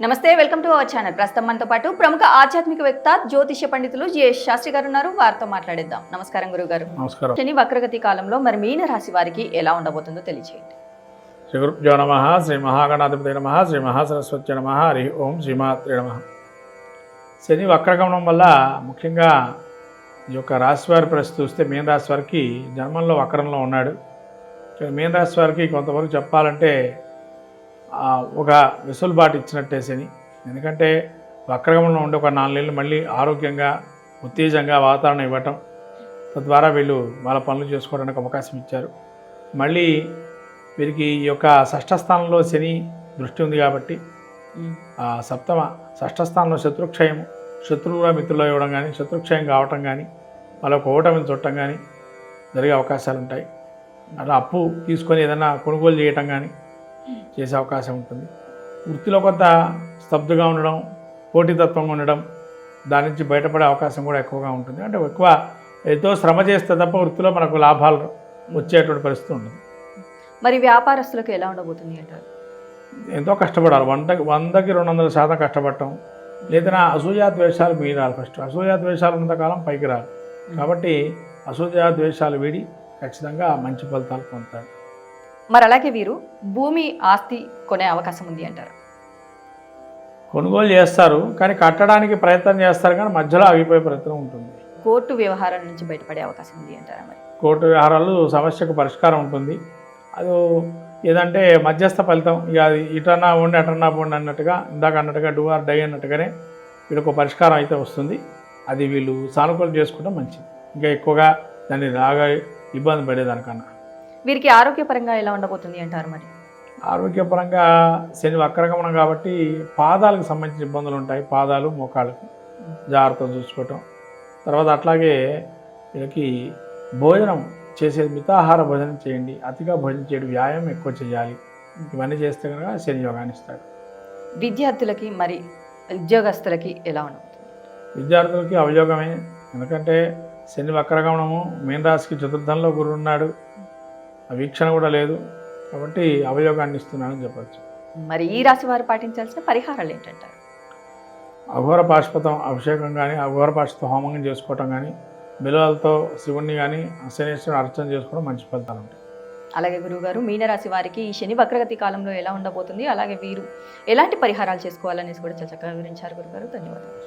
నమస్తే welcome to our channel. ప్రస్తుతం మనతో పాటు ప్రముఖ ఆధ్యాత్మికవేత్త జ్యోతిష్య పండితులు జిఎస్ శాస్త్రి గారు ఉన్నారు వారితో మాట్లాడిద్దాం. నమస్కారం గురుగారు. నమస్కారం. శని వక్రగతి కాలంలో మరి మీన రాశి వారికి ఎలా ఉండబోతుందో తెలియజేయండి శ్రీ గురుభ్యో నమ శ్రీ మహాగణాధిపతి నమ శ్రీ మహాసరస్వతి నమ హరి ఓం శ్రీమాత్రే నమ. శని వక్రగమనం వల్ల ముఖ్యంగా ఈ యొక్క రాశి వారి పరిస్థితి చూస్తే మీన రాశి వారికి జన్మంలో వక్రంలో ఉన్నాడు. మీన రాశి వారికి కొంతవరకు చెప్పాలంటే ఒక వెసులుబాటు ఇచ్చినట్టే శని. ఎందుకంటే వక్రగమనంలో ఉండే ఒక నాలుగేళ్ళు మళ్ళీ ఆరోగ్యంగా ఉత్తేజంగా వాతావరణం ఇవ్వటం తద్వారా వీళ్ళు వాళ్ళ పనులు చేసుకోవడానికి అవకాశం ఇచ్చారు. మళ్ళీ వీరికి ఈ యొక్క షష్ఠస్థానంలో శని దృష్టి ఉంది కాబట్టి ఆ సప్తమ షష్ఠస్థానంలో శత్రుక్షయం శత్రువుగా మిత్రులు ఇవ్వడం కానీ శత్రుక్షయం కావటం కానీ వాళ్ళకు ఓటమిని చుట్టం కానీ జరిగే అవకాశాలు ఉంటాయి అలా అప్పు తీసుకొని ఏదైనా కొనుగోలు చేయటం కానీ చేసే అవకాశం ఉంటుంది. వృత్తిలో కొంత స్తబ్దుగా ఉండడం పోటీతత్వంగా ఉండడం దాని నుంచి బయటపడే అవకాశం కూడా ఎక్కువగా ఉంటుంది. అంటే ఎక్కువ ఎంతో శ్రమ చేస్తే తప్ప వృత్తిలో మనకు లాభాలు వచ్చేటువంటి పరిస్థితి ఉండదు. మరి వ్యాపారస్తులకు ఎలా ఉండబోతుంది అంటారు? ఎంతో కష్టపడాలి. వంద వందకి రెండు వందల శాతం కష్టపడటం లేదా అసూయా ద్వేషాలు మీరాలి ఫస్ట్. అసూయా ద్వేషాలు ఉన్నంతకాలం పైకి రాదు కాబట్టి అసూయా ద్వేషాలు వీడి ఖచ్చితంగా మంచి ఫలితాలు పొందుతాడు మరి అలాగే వీరు భూమి ఆస్తి కొనే అవకాశం ఉంది అంటారు. కొనుగోలు చేస్తారు కానీ కట్టడానికి ప్రయత్నం చేస్తారు కానీ మధ్యలో ఆగిపోయే ప్రయత్నం ఉంటుంది. కోర్టు వ్యవహారాల నుంచి బయటపడే అవకాశం ఉంది అంటారా మరి? కోర్టు వ్యవహారాలు సమస్యకు పరిష్కారం ఉంటుంది. అది ఏదంటే మధ్యస్థ ఫలితం ఇక అది ఇటన్నా ఉండి అటన్నా పోండి అన్నట్టుగా ఇందాక అన్నట్టుగా డూ ఆర్ డై అన్నట్టుగానే వీళ్ళకు పరిష్కారం అయితే వస్తుంది. అది వీళ్ళు సానుకూలం చేసుకోవడం మంచిది. ఇంకా ఎక్కువగా దాన్ని రాగా ఇబ్బంది పడేదానికన్నా. వీరికి ఆరోగ్యపరంగా ఎలా ఉండబోతుంది అంటారు మరి? ఆరోగ్యపరంగా శని వక్రగమనం కాబట్టి పాదాలకు సంబంధించిన ఇబ్బందులు ఉంటాయి పాదాలు మోకాళ్ళకు. జాగ్రత్తగా చూసుకోవటం. తర్వాత అట్లాగే వీళ్ళకి భోజనం చేసేది మితాహార భోజనం చేయండి. అతిగా భోజనం చేయడం వ్యాయామం ఎక్కువ చేయాలి. ఇవన్నీ చేస్తే కనుక శని యోగాన్ని ఇస్తాడు. విద్యార్థులకి మరి ఉద్యోగస్తులకి ఎలా ఉండబోతుంది? విద్యార్థులకి అవయోగమే. ఎందుకంటే శని వక్రగమనము మీన రాశికి చతుర్థంలో గురువు ఉన్నాడు. ఆ వీక్షణ కూడా లేదు. కాబట్టి అవయోగాన్ని ఇస్తున్నానని చెప్పచ్చు. మరి ఈ రాశి వారు పాటించాల్సిన పరిహారాలు ఏంటంటారు? అఘోర పాశుపతం అభిషేకం కానీ అఘోర పాశుపత హోమం చేసుకోవటం కానీ బిలవలతో శివుణ్ణి కానీ శనేశ్వరుని అర్చన చేసుకోవడం మంచి ఫలితాలు ఉంటాయి. అలాగే గురువుగారు మీనరాశి వారికి ఈ శని వక్రగతి కాలంలో ఎలా ఉండబోతుంది? అలాగే వీరు ఎలాంటి పరిహారాలు చేసుకోవాలనేసి కూడా చాలా చక్కగా వివరించారు గురుగారు ధన్యవాదాలు.